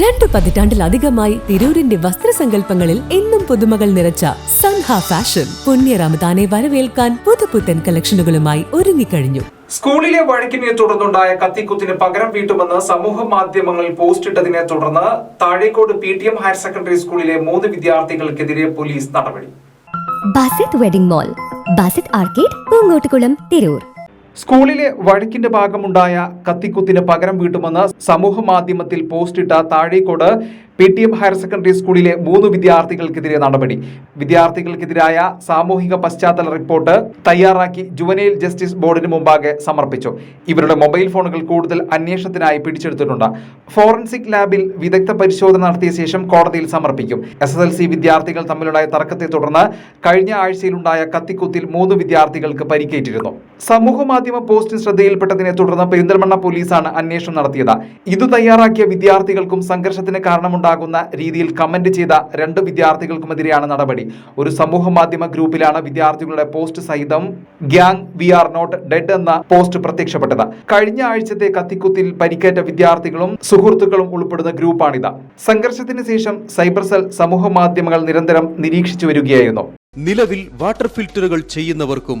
രണ്ടു പതിറ്റാണ്ടിലധികമായി തിരൂരിന്റെ വസ്ത്രസങ്കല്പങ്ങളിൽ എന്നും പുതുമകൾ നിറച്ച സൻഹ ഫാഷൻ. പുണ്യ റമദാനെ വരവേൽക്കാൻ പുതുപുത്തൻ കളക്ഷനുകളുമായി ഒരുങ്ങിക്കഴിഞ്ഞു. സ്കൂളിലെ വഴക്കിനെ തുടർന്നുണ്ടായ കത്തിക്കുത്തിന് പകരം വീട്ടുമെന്ന് സമൂഹ മാധ്യമങ്ങളിൽ പോസ്റ്റിട്ടതിനെ തുടർന്ന് Thazhekode P T M higher secondary സ്കൂളിലെ മൂന്ന് വിദ്യാർത്ഥികൾക്കെതിരെ പോലീസ് നടപടി. Basith wedding mall Basith arcade Poongottukulam Tirur. സ്കൂളിലെ വഴക്കിന്റെ ഭാഗമുണ്ടായ കത്തിക്കുത്തിന് പകരം വീട്ടുമെന്ന് സമൂഹ മാധ്യമത്തിൽ പോസ്റ്റിട്ട Thazhekode P T M higher secondary സ്കൂളിലെ മൂന്ന് വിദ്യാർത്ഥികൾക്കെതിരെ നടപടി. വിദ്യാർത്ഥികൾക്കെതിരായ സാമൂഹിക പശ്ചാത്തല റിപ്പോർട്ട് തയ്യാറാക്കി ജുവനൈൽ ജസ്റ്റിസ് ബോർഡിന് മുമ്പാകെ സമർപ്പിച്ചു. ഇവരുടെ മൊബൈൽ ഫോണുകൾ കൂടുതൽ അന്വേഷണത്തിനായി പിടിച്ചെടുത്തിട്ടുണ്ട്. ഫോറൻസിക് ലാബിൽ വിദഗ്ധ പരിശോധന നടത്തിയ ശേഷം കോടതിയിൽ സമർപ്പിക്കും. എസ് എസ് എൽ സി വിദ്യാർത്ഥികൾ തമ്മിലുണ്ടായ തർക്കത്തെ തുടർന്ന് കഴിഞ്ഞ ആഴ്ചയിലുണ്ടായ കത്തിക്കുത്തിൽ മൂന്ന് വിദ്യാർത്ഥികൾക്ക് പരിക്കേറ്റിരുന്നു. സമൂഹ മാധ്യമ പോസ്റ്റിന് ശ്രദ്ധയിൽപ്പെട്ടതിനെ തുടർന്ന് പെരിന്തൽമണ്ണ പോലീസാണ് അന്വേഷണം നടത്തിയത്. ഇത് തയ്യാറാക്കിയ വിദ്യാർത്ഥികൾക്കും സംഘർഷത്തിന് കാരണമുണ്ടാകുന്ന രീതിയിൽ കമന്റ് ചെയ്ത രണ്ട് വിദ്യാർത്ഥികൾക്കുമെതിരെയാണ് നടപടി. ഒരു സമൂഹ മാധ്യമ ഗ്രൂപ്പിലാണ് വിദ്യാർത്ഥികളുടെ പോസ്റ്റ് സഹിതം gang we are not dead എന്ന പോസ്റ്റ് പ്രത്യക്ഷപ്പെട്ടത്. കഴിഞ്ഞ ആഴ്ചത്തെ കത്തിക്കുത്തിൽ പരിക്കേറ്റ വിദ്യാർത്ഥികളും സുഹൃത്തുക്കളും ഉൾപ്പെടുന്ന ഗ്രൂപ്പാണിത്. സംഘർഷത്തിന് ശേഷം സൈബർ സെൽ സമൂഹ മാധ്യമങ്ങൾ നിരന്തരം നിരീക്ഷിച്ചു വരികയായിരുന്നു. നിലവിൽ വാട്ടർ ഫിൽറ്ററുകൾ ചെയ്യുന്നവർക്കും